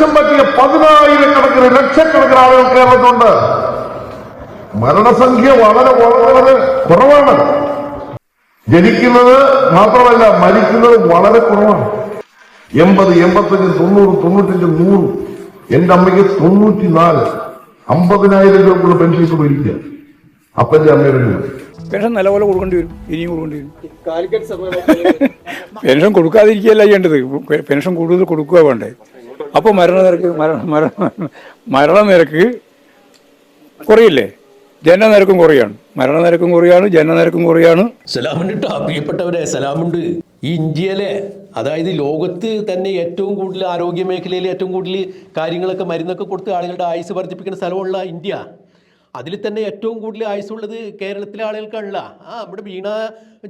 Pension പറ്റിയ പതിനായിരക്കണക്കിന് ലക്ഷക്കണക്കിന് ആളുകൾ കേരളത്തിലുണ്ട്. മരണസംഖ്യ വളരെ വളരെ വളരെ കുറവാണ്. ജനിക്കുന്നത് മാത്രമല്ല മരിക്കുന്നത് വളരെ കുറവാണ്. എൺപത് എൺപത്തഞ്ച് തൊണ്ണൂറ് തൊണ്ണൂറ്റഞ്ച് നൂറ്. എന്റെ അമ്മയ്ക്ക് തൊണ്ണൂറ്റിനാല്. അമ്പതിനായിരം രൂപക്കുള്ള പെൻഷൻ ഇപ്പൊ മേടിക്കുക അപ്പന്റെ അമ്മയുടെ രൂപ പെൻഷൻ നല്ലപോലെ കൊടുക്കേണ്ടി വരും. ഇനിയും കൊടുക്കേണ്ടി വരും. പെൻഷൻ കൊടുക്കാതിരിക്കുകയല്ല ചെയ്യേണ്ടത്. പെൻഷൻ കൂടുതൽ കൊടുക്കുക വേണ്ടേ? അപ്പോൾ മരണനിരക്ക് മരണ മരണ മരണനിരക്ക് കുറയില്ലേ? ജനനിരക്കും കുറയാണ്. മരണനിരക്കും കുറയാണ് ജനനിരക്കും കുറയാണ്. സലാമുണ്ട് പ്രിയപ്പെട്ടവരെ സലാമുണ്ട്. ഈ ഇന്ത്യയിലെ അതായത് ലോകത്ത് തന്നെ ഏറ്റവും കൂടുതൽ ആരോഗ്യ മേഖലയിൽ ഏറ്റവും കൂടുതൽ കാര്യങ്ങളൊക്കെ മരുന്നൊക്കെ കൊടുത്ത് ആളുകളുടെ ആയുസ് വർദ്ധിപ്പിക്കുന്ന സ്ഥലമുള്ള ഇന്ത്യ. അതിൽ തന്നെ ഏറ്റവും കൂടുതൽ ആയുസുള്ളത് കേരളത്തിലെ ആളുകൾക്കാണല്ല. ആ നമ്മുടെ വീണ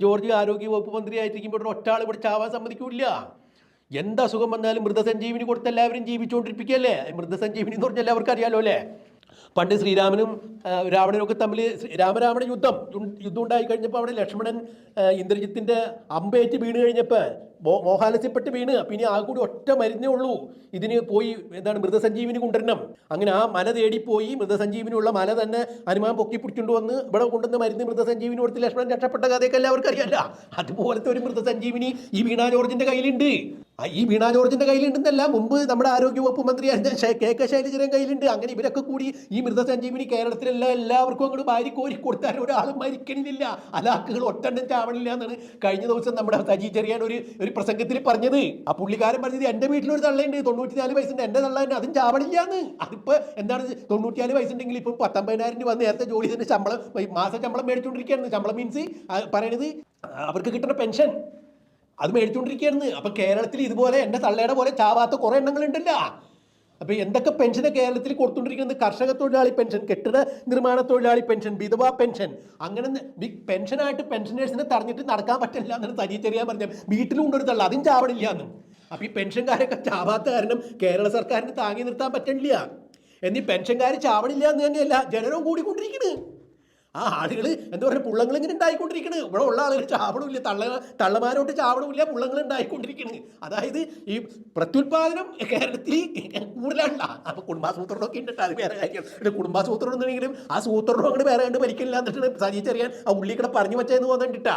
ജോർജ് ആരോഗ്യ വകുപ്പ് മന്ത്രി ആയിട്ടിരിക്കുമ്പോൾ ഒറ്റ ആൾ ഇവിടെ ചാവാൻ സമ്മതിക്കില്ല. എന്ത് അസുഖം വന്നാലും മൃതസഞ്ജീവിനി കൊടുത്ത് എല്ലാവരും ജീവിച്ചുകൊണ്ടിരിപ്പിക്കുകയല്ലേ മൃതസഞ്ജീവിനി എന്ന് പറഞ്ഞാൽ എല്ലാവർക്കും അറിയാലോ അല്ലേ? പണ്ട് ശ്രീരാമനും രാവണനും ഒക്കെ തമ്മിൽ രാമരാവണ യുദ്ധം യുദ്ധം- ഉണ്ടായി കഴിഞ്ഞപ്പോൾ അവിടെ ലക്ഷ്മണൻ ഇന്ദ്രജിത്തിന്റെ അമ്പേറ്റ് വീണ് കഴിഞ്ഞപ്പോൾ മോഹാലസ്യപ്പെട്ട് വീണ്. പിന്നെ ആ ആകൂടി ഒറ്റ മരുന്നേ ഉള്ളൂ. ഇതിന് പോയി എന്താണ് മൃതസഞ്ജീവിനി കൊണ്ടുവരണം അങ്ങനെ ആ മല തേടിപ്പോയി. മൃതസഞ്ജീവിനിയുള്ള മല തന്നെ ഹനുമാൻ പൊക്കി പിടിച്ചുകൊണ്ട് വന്ന് ഇവിടെ കൊണ്ടുവന്ന മരുന്ന് മൃതസഞ്ജീവിനി കൊടുത്ത് ലക്ഷ്മണൻ രക്ഷപ്പെട്ട കഥയൊക്കെ എല്ലാവർക്കും അറിയാല്ല അതുപോലത്തെ ഒരു മൃതസഞ്ജീവിനി ഈ വീണ ജോർജിന്റെ കയ്യിലുണ്ട്. ഈ വീണ ജോർജിന്റെ കയ്യിലുണ്ടെന്നല്ല മുമ്പ് നമ്മുടെ ആരോഗ്യവകുപ്പ് ശേ- കെ കെ ശൈലജയുടെ കയ്യിലുണ്ട്. അങ്ങനെ ഇവരൊക്കെ കൂടി ഈ മൃതസഞ്ജീവിനി കേരളത്തിലെല്ലാ എല്ലാവർക്കും അങ്ങോട്ട് ഭാര്യ കോരി കൊടുത്താൽ ഒരാളും മരിക്കണില്ല. അലാക്കുകൾ ഒട്ടെണ്ണം ചാവണില്ല എന്നാണ് കഴിഞ്ഞ ദിവസം നമ്മുടെ സജി ചെറിയാൻ ഒരു പ്രസംഗത്തിൽ പറഞ്ഞത് ആ പുള്ളിക്കാരൻ പറഞ്ഞത് എന്റെ വീട്ടിൽ ഒരു തള്ളയുണ്ട് തൊണ്ണൂറ്റിനാല് വയസ്സുണ്ട് എന്റെ തള്ള തന്നെ അതും ചാവണില്ല അതിപ്പോ എന്താണ് തൊണ്ണൂറ്റിനാല് വയസ്സുണ്ടെങ്കിൽ ഇപ്പം പത്തൊമ്പതിനായിരം രൂപ നേരത്തെ ജോലി തന്നെ ശമ്പളം മാസം ശമ്പളം മേടിച്ചുകൊണ്ടിരിക്കുകയാണ് ശമ്പളം മീൻസ് പറയണത് അവർക്ക് കിട്ടുന്ന പെൻഷൻ അത് മേടിച്ചുകൊണ്ടിരിക്കുകയാണ് അപ്പൊ കേരളത്തിൽ ഇതുപോലെ എന്റെ തള്ളയുടെ പോലെ ചാവാത്ത കുറെ എണ്ണങ്ങളുണ്ടല്ല. അപ്പോൾ എന്തൊക്കെ പെൻഷൻ കേരളത്തിൽ കൊടുത്തുകൊണ്ടിരിക്കുന്നത്? കർഷക തൊഴിലാളി പെൻഷൻ കെട്ടിട നിർമ്മാണ തൊഴിലാളി പെൻഷൻ വിധവാ പെൻഷൻ അങ്ങനെ പെൻഷനായിട്ട് പെൻഷനേഴ്സിനെ തടഞ്ഞിട്ട് നടക്കാൻ പറ്റില്ല എന്നാണ് തനി ചെറിയാൻ പറഞ്ഞ വീട്ടിലും കൊണ്ടൊരു തള്ള അതും ചാവണില്ല എന്ന്. അപ്പോൾ ഈ പെൻഷൻകാരൊക്കെ ചാവാത്ത കാരണം കേരള സർക്കാരിന് താങ്ങി നിർത്താൻ പറ്റില്ല എന്നീ പെൻഷൻകാർ ചാവണില്ല എന്ന് തന്നെയല്ല ജനനവും കൂടിക്കൊണ്ടിരിക്കുന്നത് ആ ആളുകൾ എന്താ പറയുക പുള്ളങ്ങൾ ഇങ്ങനെ ഉണ്ടായിക്കൊണ്ടിരിക്കണ്. ഇവിടെ ഉള്ള ആളുകൾ ചാവണമില്ല തള്ള തള്ളമാരോട്ട് ചാവണമില്ല പുള്ളങ്ങൾ ഉണ്ടായിക്കൊണ്ടിരിക്കണ്. അതായത് ഈ പ്രത്യുൽപാദനം കേരളത്തിൽ കൂടുതലല്ല. അപ്പോൾ കുടുംബാസൂത്രണമൊക്കെ ഉണ്ട് അത് വേറെ കാര്യം. പിന്നെ കുടുംബാസൂത്രണം എന്നുണ്ടെങ്കിലും ആ സൂത്രണം അങ്ങോട്ട് വേറെ കണ്ട് ഭരിക്കില്ല എന്നിട്ട് സജീച്ചറിയാൻ ആ ഉള്ളിക്കടെ പറഞ്ഞു വെച്ചതെന്ന് തോന്നിട്ടാ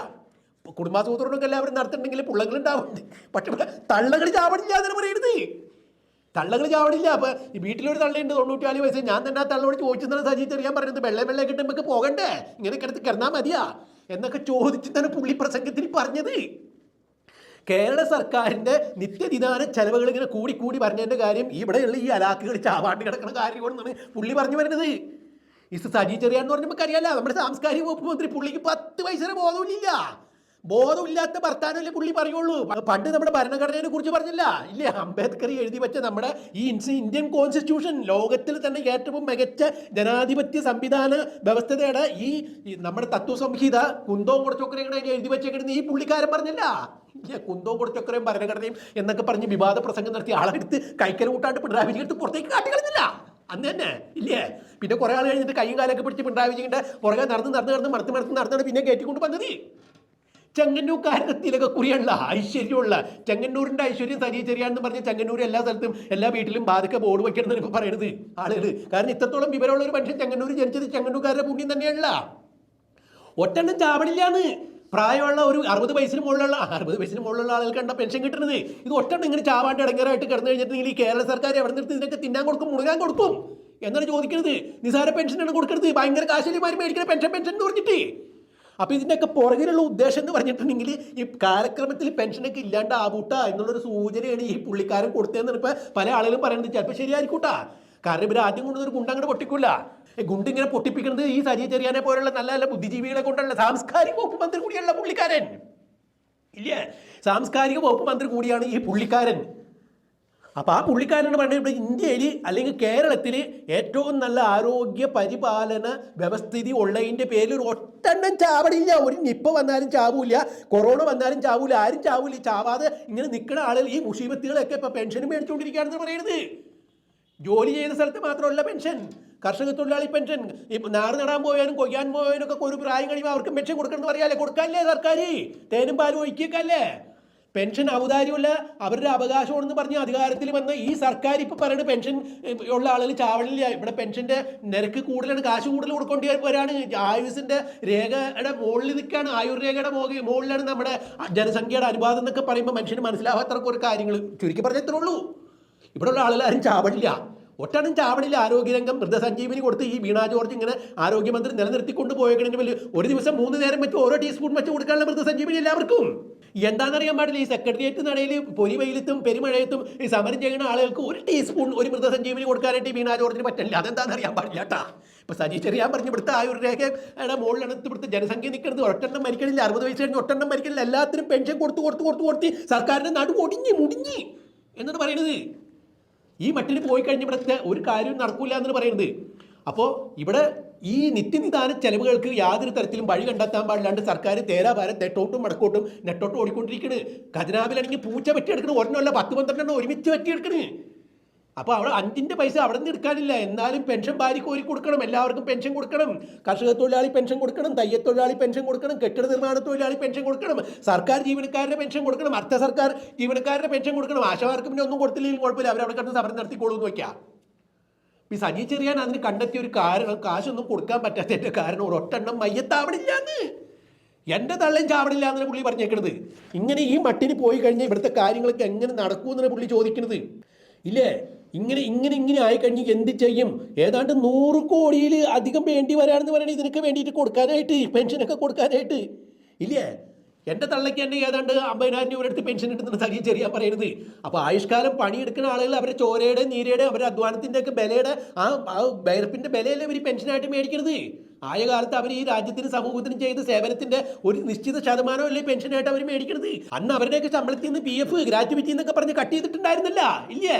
കുടുംബാസൂത്രണമൊക്കെ എല്ലാവരും നടത്തുന്നുണ്ടെങ്കിൽ പുള്ളങ്ങൾ ഉണ്ടാവുന്നുണ്ട്. പക്ഷെ തള്ളകൾ ചാവണില്ല എന്നാണ് പറയുന്നത്. തള്ളകൾ ചാവടില്ല അപ്പൊ ഈ വീട്ടിലൊരു തള്ളയുണ്ട് തൊണ്ണൂറ്റിനാല് വയസ്സ്. ഞാൻ തന്നെ ആ തള്ളോട് ചോദിച്ചെന്നാണ് സജി ചെറിയാൻ പറയുന്നത് വെള്ളം വെള്ളം കിട്ടും നമുക്ക് പോകണ്ടേ? ഇങ്ങനെ കിടത്ത് കിടന്നാൽ മതിയാ. എന്നൊക്കെ ചോദിച്ചിട്ടാണ് പുള്ളി പ്രസംഗത്തിൽ പറഞ്ഞത്. കേരള സർക്കാരിന്റെ നിത്യദിനാന ചെലവുകൾ ഇങ്ങനെ കൂടി കൂടി പറഞ്ഞതിന്റെ കാര്യം ഇവിടെയുള്ള ഈ അലാക്കുകൾ ചാവാണ്ട് കിടക്കുന്ന കാര്യമാണെന്നാണ് പുള്ളി പറഞ്ഞു വരുന്നത്. ഇത് സജി ചെറിയാന്ന് പറഞ്ഞാൽ അറിയാലോ നമ്മുടെ സാംസ്കാരിക വകുപ്പ് മന്ത്രി പുള്ളിക്ക് പത്ത് പൈസയുടെ ബോധമില്ല ബോധമില്ലാത്ത ഭർത്താനല്ലേ പുള്ളി പറയുള്ളൂ. പണ്ട് നമ്മുടെ ഭരണഘടനയെ കുറിച്ച് പറഞ്ഞില്ല. ഇല്ലേ? അംബേദ്കർ എഴുതി വെച്ച നമ്മുടെ ഈ ഇന്ത്യൻ കോൺസ്റ്റിറ്റ്യൂഷൻ ലോകത്തിൽ തന്നെ ഏറ്റവും മികച്ച ജനാധിപത്യ സംവിധാന വ്യവസ്ഥതയുടെ ഈ നമ്മുടെ തത്വസംഹിത കുന്തവും കുറച്ചൊക്കെ എഴുതി വെച്ചേക്കുന്നത് ഈ പുള്ളിക്കാരൻ പറഞ്ഞില്ല. കുന്തവും കുറച്ചൊക്കെയും ഭരണഘടനയും എന്നൊക്കെ പറഞ്ഞ് വിവാദ പ്രസംഗം നടത്തി ആളെടുത്ത് കൈക്കല കൂട്ടാണ്ട് പിണറായി വിജയൻ എടുത്ത് പുറത്തേക്ക് കാട്ടിക്കളഞ്ഞില്ല. അന്ന് തന്നെ. ഇല്ലേ? പിന്നെ കുറെ ആൾ കഴിഞ്ഞിട്ട് കൈയും കാലൊക്കെ പിടിച്ച് പിണറായി പുറകെ നടന്ന് നടന്ന് നടന്ന് മറത്ത് മറത്ത് നടന്നാണ് പിന്നെ കയറ്റിക്കൊണ്ട് വന്നത്. ചെങ്ങന്നൂർക്കാരുടെ തിലകക്കുറിയുള്ള ഐശ്വര്യമുള്ള ചെങ്ങന്നൂരിന്റെ ഐശ്വര്യം സജി ചെറിയാന്ന് പറഞ്ഞ് ചെങ്ങന്നൂർ എല്ലാ സ്ഥലത്തും എല്ലാ വീട്ടിലും ബാധക ബോർഡ് വയ്ക്കണമെന്ന് ഇപ്പോൾ പറയുന്നത് ആളുകൾ കാരണം ഇത്രത്തോളം വിവരമുള്ള ഒരു മനുഷ്യൻ ചെങ്ങന്നൂർ ജനിച്ചത് ചെങ്ങന്നൂർക്കാരുടെ പുണ്യം തന്നെയല്ല ഒറ്റണ്ണം ചാവടില്ലാന്ന് പ്രായമുള്ള ഒരു അറുപത് വയസ്സിന് മുകളിലുള്ള അറുപത് വയസ്സിന് മുകളിലുള്ള ആളുകൾ കണ്ട പെൻഷൻ കിട്ടുന്നത് ഇത് ഒറ്റണ്ണം ഇങ്ങനെ ചാവാണ്ട് ഇടങ്ങറായിട്ട് കിടന്നു കഴിഞ്ഞിട്ടുണ്ടെങ്കിൽ ഈ കേരള സർക്കാർ എവിടെ നിർത്തി ഇതിനൊക്കെ തിന്നാൻ കൊടുക്കും മുഴുകാൻ കൊടുക്കും? എന്നാണ് ചോദിക്കുന്നത് നിസാര പെൻഷനാണ് കൊടുക്കുന്നത് ഭയങ്കര കാശലിമാർ മേടിക്കുന്ന പെൻഷൻ പെൻഷൻ എന്ന് പറഞ്ഞിട്ട്. അപ്പോൾ ഇതിന്റെയൊക്കെ പുറകിലുള്ള ഉദ്ദേശം എന്ന് പറഞ്ഞിട്ടുണ്ടെങ്കിൽ ഈ കാലക്രമത്തിൽ പെൻഷനൊക്കെ ഇല്ലാണ്ട് ആവൂട്ട എന്നുള്ളൊരു സൂചനയാണ് ഈ പുള്ളിക്കാരൻ കൊടുത്തതെന്നാണ് ഇപ്പോൾ പല ആളുകളും പറയുന്നത്. ചിലപ്പോൾ ശരിയായിരിക്കൂട്ടാ. കാരണം ഇവർ ആദ്യം കൊണ്ടൊരു ഗുണ്ട അങ്ങോട്ട് പൊട്ടിക്കൂല. ഈ ഗുണ്ട് ഇങ്ങനെ പൊട്ടിപ്പിക്കുന്നത് ഈ സരി ചെറിയാനെ പോലുള്ള നല്ല നല്ല ബുദ്ധിജീവികളെ കൊണ്ടുള്ള സാംസ്കാരിക വകുപ്പ് മന്ത്രി കൂടിയുള്ള പുള്ളിക്കാരൻ. ഇല്ലേ? സാംസ്കാരിക വകുപ്പ് മന്ത്രി കൂടിയാണ് ഈ പുള്ളിക്കാരൻ. അപ്പോൾ ആ പുള്ളിക്കാരനാണ് പറയുന്നത് ഇന്ത്യയിൽ അല്ലെങ്കിൽ കേരളത്തിൽ ഏറ്റവും നല്ല ആരോഗ്യ പരിപാലന വ്യവസ്ഥിതി ഉള്ളതിന്റെ പേരിൽ ഒരു ഒട്ടെണ്ണം ചാവടില്ല. ഒരു നിപ്പ വന്നാലും ചാവൂല കൊറോണ വന്നാലും ചാവൂല ആരും ചാവൂല ചാവാതെ ഇങ്ങനെ നിൽക്കുന്ന ആളുകൾ ഈ മുഷീബത്തുകളൊക്കെ ഇപ്പോൾ പെൻഷൻ മേടിച്ചുകൊണ്ടിരിക്കുകയാണെന്ന് പറയുന്നത് ജോലി ചെയ്യുന്ന സ്ഥലത്ത് മാത്രമല്ല പെൻഷൻ കർഷക തൊഴിലാളി പെൻഷൻ നാട് നടാൻ പോയാലും കൊയ്യാൻ പോയാലും ഒക്കെ ഒരു പ്രായം കഴിയുമ്പോൾ അവർക്ക് പെൻഷൻ കൊടുക്കണമെന്ന് പറയാല്ലേ? കൊടുക്കാല്ലേ സർക്കാർ തേനും പാലും ഒഴിക്കല്ലേ പെൻഷൻ ഔദാര്യമല്ല അവരുടെ അവകാശമാണെന്ന് പറഞ്ഞ് അധികാരത്തിൽ വന്ന ഈ സർക്കാർ ഇപ്പൊ പറയുന്നത് പെൻഷൻ ഉള്ള ആളുകൾ ചാവണില്ല. ഇവിടെ പെൻഷന്റെ നിരക്ക് കൂടുതലാണ് കാശ് കൂടുതൽ കൊടുക്കേണ്ടി വരാണ് ആയുസിന്റെ രേഖയുടെ മുകളിൽ നിൽക്കുകയാണ് ആയുർ രേഖയുടെ മുകളിലാണ് നമ്മുടെ ജനസംഖ്യയുടെ അനുപാതം എന്നൊക്കെ പറയുമ്പോൾ മനുഷ്യന് മനസ്സിലാവാത്തവർക്ക് ഒരു കാര്യങ്ങൾ ചുരുക്കി പറഞ്ഞേ ഉള്ളൂ. ഇവിടെ ആളുകൾ ആരും ചാവണില്ല. ഒട്ടണം ചാവണില്ല. ആരോഗ്യരംഗം മൃതസഞ്ജീവനി കൊടുത്ത് ഈ വീണ ജോർജ് ഇങ്ങനെ ആരോഗ്യമന്ത്രി നിലനിർത്തിക്കൊണ്ട് പോയേക്കണതിന് വലിയ ഒരു ദിവസം മൂന്ന് നേരം വെച്ച് ഓരോ ടീസ്പൂൺ വെച്ച് കൊടുക്കാനുള്ള മൃതസഞ്ജീവനി എല്ലാവർക്കും. എന്താണെന്നറിയാൻ പാടില്ല. ഈ സെക്രട്ടേറിയറ്റ് നടയിൽ പൊരി വെയിലത്തും പെരുമഴയത്തും ഈ സമരം ചെയ്യുന്ന ആളുകൾക്ക് ഒരു ടീസ്പൂൺ ഒരു മൃതസഞ്ജീവിനി കൊടുക്കാനായിട്ട് വീണ ജോർജിന് പറ്റില്ല. അതെന്താണെന്ന് അറിയാൻ പാടില്ല കേട്ടാ. ഇപ്പൊ സജി ചെറിയാൻ പറഞ്ഞു ഇവിടുത്തെ ആയുർരേഖയുടെ മുകളിലാണ് ഇവിടുത്തെ ജനസംഖ്യ നിൽക്കുന്നത് ഒറ്റെണ്ണം മരിക്കണില്ല. അറുപത് വയസ്സ് കഴിഞ്ഞ് ഒറ്റെണ്ണം മരിക്കണില്ല. എല്ലാത്തിനും പെൻഷൻ കൊടുത്ത് കൊടുത്ത് കൊടുത്ത് കൊടുത്ത് സർക്കാരിന്റെ നടു ഒടിഞ്ഞ് മുടിഞ്ഞ് എന്നാണ് പറയുന്നത്. ഈ മട്ടിൽ പോയി കഴിഞ്ഞ ഇവിടുത്തെ ഒരു കാര്യവും നടക്കൂല എന്നാണ് പറയുന്നത്. അപ്പോൾ ഇവിടെ ഈ നിത്യനിദാന ചെലവുകൾക്ക് യാതൊരു തരത്തിലും വഴി കണ്ടെത്താൻ പാടില്ലാണ്ട് സർക്കാർ തേരാഭാരം തെട്ടോട്ടും മടക്കോട്ടും നെട്ടോട്ടും ഓടിക്കൊണ്ടിരിക്കണ്. ഖജനാവിലാണെങ്കിൽ പൂച്ച പറ്റിയെടുക്കണ് ഒരെണ്ണമല്ല പത്ത് പന്ത്രണ്ടെണ്ണം ഒരുമിച്ച് പറ്റിയെടുക്കണ് അപ്പോൾ അവിടെ അഞ്ചിന്റെ പൈസ അവിടെ നിന്ന് എടുക്കാനില്ല. എന്നാലും പെൻഷൻ ഭാര്യയ്ക്ക് ഒരു കൊടുക്കണം. എല്ലാവർക്കും പെൻഷൻ കൊടുക്കണം. കർഷക തൊഴിലാളി പെൻഷൻ കൊടുക്കണം. തയ്യൽ തൊഴിലാളി പെൻഷൻ കൊടുക്കണം. കെട്ടിട നിർമ്മാണ തൊഴിലാളി പെൻഷൻ കൊടുക്കണം. സർക്കാർ ജീവനക്കാരുടെ പെൻഷൻ കൊടുക്കണം. അർദ്ധ സർക്കാർ ജീവനക്കാരുടെ പെൻഷൻ കൊടുക്കണം. ആശമാർക്ക് പിന്നെ ഒന്നും കൊടുത്തില്ലെങ്കിൽ കുഴപ്പമില്ല. അവരവിടെ കിടന്ന് സമരം നടത്തിക്കോളൂ എന്ന് വയ്ക്കാം ഈ സജി ചെറിയാൻ അതിന് കണ്ടെത്തിയ ഒരു കാരണം കാശൊന്നും കൊടുക്കാൻ പറ്റാത്തതിന്റെ കാരണം ഒരു ഒട്ടെണ്ണം മയ്യത്താവണില്ലാന്ന് എന്റെ തള്ളയും ചാവണില്ല എന്നാണ് പുള്ളി പറഞ്ഞേക്കണത്. ഇങ്ങനെ ഈ മട്ടിന് പോയി കഴിഞ്ഞാൽ ഇവിടുത്തെ കാര്യങ്ങളൊക്കെ എങ്ങനെ നടക്കുമെന്നാണ് പുള്ളി ചോദിക്കുന്നത് ഇല്ലേ? ഇങ്ങനെ ഇങ്ങനെ ഇങ്ങനെ ആയി കഴിഞ്ഞ് എന്ത് ചെയ്യും? ഏതാണ്ട് നൂറ് കോടിയിൽ അധികം വേണ്ടി വരാണെന്ന് പറയുന്നത് ഇതിനൊക്കെ വേണ്ടിയിട്ട് കൊടുക്കാനായിട്ട് പെൻഷനൊക്കെ കൊടുക്കാനായിട്ട്. ഇല്ലേ? എന്റെ തള്ളയ്ക്ക് തന്നെ ഏതാണ്ട് അമ്പതിനായിരം രൂപ എടുത്ത് പെൻഷൻ കിട്ടുന്ന സഖി ചെറിയ പറയുന്നത് അപ്പോൾ ആയുഷ്കാലം പണിയെടുക്കുന്ന ആളുകൾ അവരുടെ ചോരയുടെ നീരയുടെ അവരുടെ അധ്വാനത്തിന്റെ ഒക്കെ ബലയുടെ ആ ബയർപ്പിന്റെ ബലയല്ലേ ഇവർ പെൻഷനായിട്ട് മേടിക്കരുത് ആയ കാലത്ത് അവർ ഈ രാജ്യത്തിന് സമൂഹത്തിനും ചെയ്ത സേവനത്തിന്റെ ഒരു നിശ്ചിത ശതമാനം അല്ലേ പെൻഷനായിട്ട് അവർ മേടിക്കരുത് അന്ന് അവരുടെയൊക്കെ ശമ്പളത്തിൽ നിന്ന് പി എഫ് ഗ്രാറ്റുവിറ്റി എന്നൊക്കെ പറഞ്ഞ് കട്ട് ചെയ്തിട്ടുണ്ടായിരുന്നില്ല. ഇല്ലേ?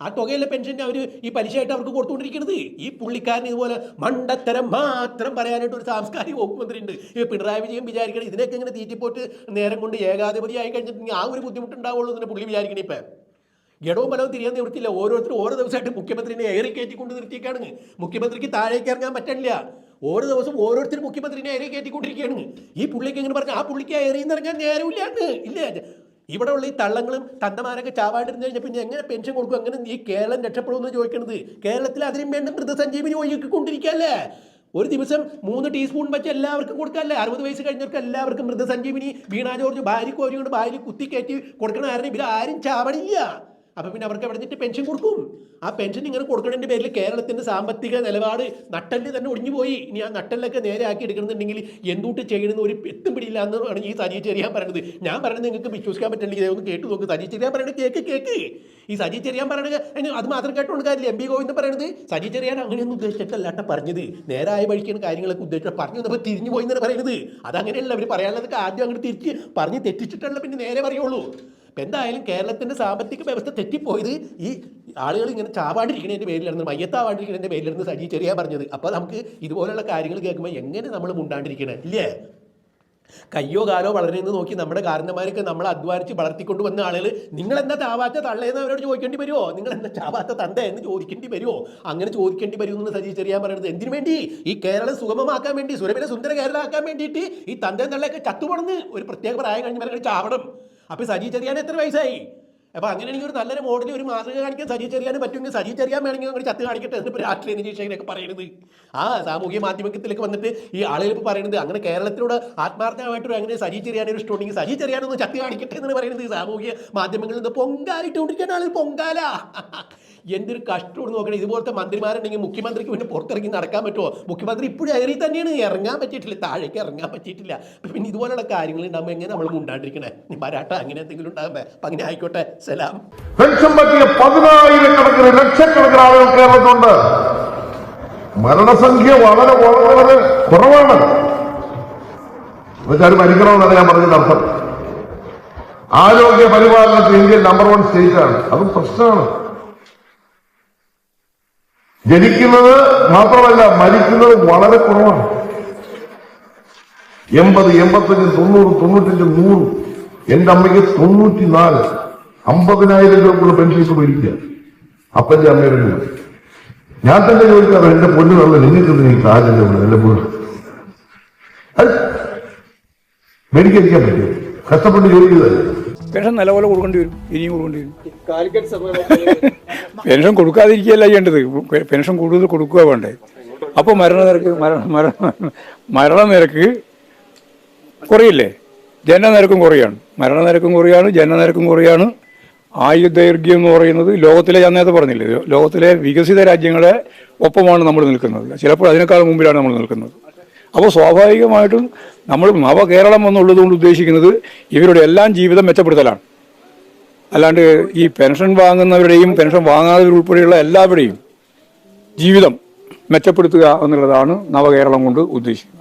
ആ തുകയിലെ പെൻഷൻ അവർ ഈ പലിശയായിട്ട് അവർക്ക് കൊടുത്തുകൊണ്ടിരിക്കുന്നത് ഈ പുള്ളിക്കാരൻ ഇതുപോലെ മണ്ടത്തരം മാത്രം പറയാനായിട്ട് ഒരു സാംസ്കാരിക വകുപ്പ് മന്ത്രി ഉണ്ട് ഈ പിണറായി വിജയൻ വിചാരിക്കണം ഇതിനൊക്കെ ഇങ്ങനെ തീറ്റിപ്പോട്ട് നേരം കൊണ്ട് ഏകാധിപതിയായി കഴിഞ്ഞിട്ടുണ്ടെങ്കിൽ ആ ഒരു ബുദ്ധിമുട്ടുണ്ടാവുള്ളൂ എന്ന് പുള്ളി വിചാരിക്കണേ ഇപ്പം. ഗഡവും ബലവും തിരിയാൻ നിവൃത്തില്ല ഓരോരുത്തരും ഓരോ ദിവസമായിട്ട് മുഖ്യമന്ത്രിനെ ഏറി കയറ്റിക്കൊണ്ട് നിർത്തിയേക്കാണ്. മുഖ്യമന്ത്രിക്ക് താഴേക്ക് ഇറങ്ങാൻ പറ്റില്ല ഓരോ ദിവസം ഓരോരുത്തരും മുഖ്യമന്ത്രിനെ ഏറി കയറ്റിക്കൊണ്ടിരിക്കുകയാണ്. ഈ പുള്ളിക്ക് എങ്ങനെ പറഞ്ഞാൽ ആ പുള്ളിക്ക് ഏറിയെന്ന് ഇറങ്ങാൻ നേരമില്ലാണ്ട് ഇല്ല ഇവിടെ ഉള്ള ഈ തള്ളങ്ങളും തന്തമാരൊക്കെ ചാവാണ്ടിരുന്ന് കഴിഞ്ഞാൽ പിന്നെ എങ്ങനെ പെൻഷൻ കൊടുക്കും? അങ്ങനെ ഈ കേരളം രക്ഷപ്പെടുമെന്ന് ചോദിക്കുന്നത് കേരളത്തിൽ അതിനും വേണ്ട മൃതസഞ്ജീവിനി ഒഴുക്കിക്കൊണ്ടിരിക്കുകയല്ലേ? ഒരു ദിവസം മൂന്ന് ടീസ്പൂൺ വെച്ച് എല്ലാവർക്കും കൊടുക്കാല്ലേ? അറുപത് വയസ്സ് കഴിഞ്ഞവർക്ക് എല്ലാവർക്കും മൃതസഞ്ജീവിനി വീണാ ജോർജ് ഭാര്യക്ക് ഒരു കൊണ്ട് ഭാര്യ കുത്തിക്കയറ്റി കൊടുക്കണ ആരും ഇവർ ആരും ചാവണില്ല. അപ്പൊ പിന്നെ അവർക്ക് അവിടെ നിന്നിട്ട് പെൻഷൻ കൊടുക്കും? ആ പെൻഷൻ ഇങ്ങനെ കൊടുക്കുന്നതിന്റെ പേരിൽ കേരളത്തിന്റെ സാമ്പത്തിക നിലപാട് നട്ടലിൽ തന്നെ ഒടിഞ്ഞു പോയി. ഇനി ആ നട്ടലിലൊക്കെ നേരെ ആക്കി എടുക്കണമെന്നുണ്ടെങ്കിൽ എന്തുട്ട് ചെയ്യണമെന്ന് ഒരു എത്തും പിടിയില്ല എന്നാണ് ഈ സജി ചെറിയാൻ പറയുന്നത് ഞാൻ പറയുന്നത് നിങ്ങൾക്ക് വിശ്വസിക്കാൻ പറ്റില്ലെങ്കിൽ ഇതൊന്ന് കേട്ട് നോക്ക്. സജി ചെറിയാൻ പറയുന്നത് കേക്ക് കേക്ക്. ഈ സജി ചെറിയാൻ പറയുന്നത് അത് മാത്രം കേട്ടുകൊണ്ട് കാര്യമില്ല. എം പി ഗോവിന്ദൻ പറയുന്നത് സജി ചെറിയാൻ അങ്ങനെയൊന്നും ഉദ്ദേശിച്ചിട്ടല്ലാട്ട പറഞ്ഞത്. നേരായ വഴിക്കാണ് കാര്യങ്ങളൊക്കെ ഉദ്ദേശിച്ചത്. പറഞ്ഞു വന്നപ്പോൾ തിരിഞ്ഞു പോയി എന്നാണ് പറയുന്നത് അതങ്ങനെയല്ല അവർ പറയാനുള്ളതൊക്കെ ആദ്യം അങ്ങോട്ട് തിരിച്ച് പറഞ്ഞ് തെറ്റിച്ചിട്ടല്ല പിന്നെ നേരെ പറയുള്ളൂ. ഇപ്പം എന്തായാലും കേരളത്തിന്റെ സാമ്പത്തിക വ്യവസ്ഥ തെറ്റിപ്പോയത് ഈ ആളുകൾ ഇങ്ങനെ ചാവാണ്ടിരിക്കുന്നതിന്റെ പേരിലാണ് മയ്യത്താവാണ്ടിരിക്കുന്നതിന്റെ പേരിലാണ് സജി ചെറിയ പറഞ്ഞത്. അപ്പോൾ നമുക്ക് ഇതുപോലുള്ള കാര്യങ്ങൾ കേൾക്കുമ്പോൾ എങ്ങനെ നമ്മൾ മുണ്ടാണ്ടിരിക്കണേ? ഇല്ലേ? കയ്യോ കാലോ വളരുന്നത് നോക്കി നമ്മുടെ കാരണന്മാരൊക്കെ നമ്മൾ അധ്വാനിച്ച് വളർത്തിക്കൊണ്ട് വന്ന ആളുകൾ നിങ്ങൾ എന്താ ചാവാത്ത തള്ളയെന്ന് അവരോട് ചോദിക്കേണ്ടി വരുമോ നിങ്ങൾ എന്താ ചാവാത്ത തന്ത എന്ന് ചോദിക്കേണ്ടി വരുമോ അങ്ങനെ ചോദിക്കേണ്ടി വരുമെന്ന് സജി ചെറിയാൻ പറയുന്നത് എന്തിനു വേണ്ടി? ഈ കേരളം സുഗമമാക്കാൻ വേണ്ടി സുരഭിനെ സുന്ദര കേരളമാക്കാൻ വേണ്ടിയിട്ട് ഈ തന്തയും തള്ളയൊക്കെ ചത്തുപണന്ന് ഒരു പ്രത്യേക പ്രായം കഴിഞ്ഞ് ചാവണം. അപ്പൊ സജി ചെറിയാൻ എത്ര വയസ്സായി അപ്പൊ അങ്ങനെയാണെങ്കിൽ ഒരു നല്ലൊരു മോഡലിൽ ഒരു മാതൃക കാണിക്കാൻ സജി ചെറിയാനും പറ്റുമെങ്കിൽ സജി ചെറിയാൻ വേണമെങ്കിൽ അങ്ങനെ ചത്ത് കാണിക്കട്ടെ എന്നിട്ട് രാഷ്ട്രീയ നിരീക്ഷകനൊക്കെ പറയുന്നത്. ആ സാമൂഹ്യ മാധ്യമത്തിലേക്ക് വന്നിട്ട് ഈ ആളുകൾ ഇപ്പോൾ പറയുന്നത് അങ്ങനെ കേരളത്തിലൂടെ ആത്മാർത്ഥമായിട്ട് അങ്ങനെ സജി ചെറിയാനൊരു ഇഷ്ടമുണ്ടെങ്കിൽ സജി ചെറിയാനൊന്ന് ചത്ത് കാണിക്കട്ടെ എന്ന് പറയുന്നത്. സാമൂഹ്യ മാധ്യമങ്ങളിൽ നിന്ന് പൊങ്കാലിട്ടുകൊണ്ടിരിക്കുന്ന ആളുകൾ പൊങ്കാല. എന്തൊരു കഷ്ടമാണ് നോക്കണം. ഇതുപോലത്തെ മന്ത്രിമാരുണ്ടെങ്കിൽ മുഖ്യമന്ത്രിക്ക് പിന്നെ പുറത്തിറങ്ങി നടക്കാൻ പറ്റുമോ? മുഖ്യമന്ത്രി ഇപ്പോഴും ഏറി തന്നെയാണ്. ഇറങ്ങാൻ പറ്റിയിട്ടില്ല. താഴേക്ക് ഇറങ്ങാൻ പറ്റിയിട്ടില്ല. പിന്നെ ഇതുപോലുള്ള കാര്യങ്ങൾ ഉണ്ടാകുമ്പോൾ എങ്ങനെ നമ്മൾ ഉണ്ടാണ്ടിരിക്കണേ മരാട്ട അങ്ങനെ എന്തെങ്കിലും ഉണ്ടാകുമ്പോൾ അപ്പം അങ്ങനെ ആയിക്കോട്ടെ. സലാം. പെൻഷൻ പറ്റിയ പതിനായിരക്കണക്കിന് ലക്ഷക്കണക്കിന് ആളുകൾ കേരളത്തിലുണ്ട്. മരണസംഖ്യ വളരെ വളരെ കുറവാണ്. എന്നുവെച്ചാൽ മരിക്കണമെന്നാണ് ഞാൻ പറഞ്ഞത് അർത്ഥം. ആരോഗ്യ പരിപാലനത്തിൽ ഇന്ത്യ നമ്പർ വൺ സ്റ്റേറ്റ് ആണ് പ്രശ്നമാണ്. ജനിക്കുന്നത് മാത്രമല്ല മരിക്കുന്നത് വളരെ കുറവാണ്. എൺപത് എൺപത്തഞ്ച് തൊണ്ണൂറ് തൊണ്ണൂറ്റഞ്ച് നൂറ്. എന്റെ അമ്മയ്ക്ക് തൊണ്ണൂറ്റിനാല്. അമ്പതിനായിരം രൂപക്കുള്ള പെൻഷൻ ഇപ്പൊ മേടിക്കുക അപ്പന്റെ അമ്മയുടെ രൂപ ഞാൻ തന്നെ ചോദിക്കാറ് എന്റെ പൊന്നു തള്ള നിങ്ങൾക്ക് നീ കാലില്ല ഇവിടെ എന്റെ പൊന്നു മേടിക്കാൻ മേടിക്കാതിരിക്കാൻ പറ്റും കഷ്ടപ്പെട്ട് ജോലി ചെയ്തല്ലേ പെൻഷൻ നല്ലപോലെ കൊടുക്കേണ്ടി വരും ഇനിയും കൊടുക്കേണ്ടി വരും. പെൻഷൻ കൊടുക്കാതിരിക്കുകയല്ല ചെയ്യേണ്ടത്. പെൻഷൻ കൂടുതൽ കൊടുക്കുക വേണ്ടേ. അപ്പോൾ മരണനിരക്ക് മരണ മരണ മരണനിരക്ക് കുറയില്ലേ? ജനനിരക്കും കുറയാണ്. മരണനിരക്കും കുറയാണ് ജനനിരക്കും കുറയാണ്. ആയുർദൈർഘ്യം എന്ന് പറയുന്നത് ലോകത്തിലെ ഞാൻ നേരത്തെ പറഞ്ഞില്ലേ ലോകത്തിലെ വികസിത രാജ്യങ്ങളെ ഒപ്പമാണ് നമ്മൾ നിൽക്കുന്നത്. ചിലപ്പോൾ അതിനേക്കാൾ മുമ്പിലാണ് നമ്മൾ നിൽക്കുന്നത്. അപ്പോൾ സ്വാഭാവികമായിട്ടും നമ്മൾ നവകേരളം എന്നുള്ളത് കൊണ്ട് ഉദ്ദേശിക്കുന്നത് ഇവരുടെ എല്ലാം ജീവിതം മെച്ചപ്പെടുത്തലാണ്. അല്ലാണ്ട് ഈ പെൻഷൻ വാങ്ങുന്നവരുടെയും പെൻഷൻ വാങ്ങാത്തവരുൾപ്പെടെയുള്ള എല്ലാവരുടെയും ജീവിതം മെച്ചപ്പെടുത്തുക എന്നുള്ളതാണ് നവകേരളം കൊണ്ട് ഉദ്ദേശിക്കുന്നത്.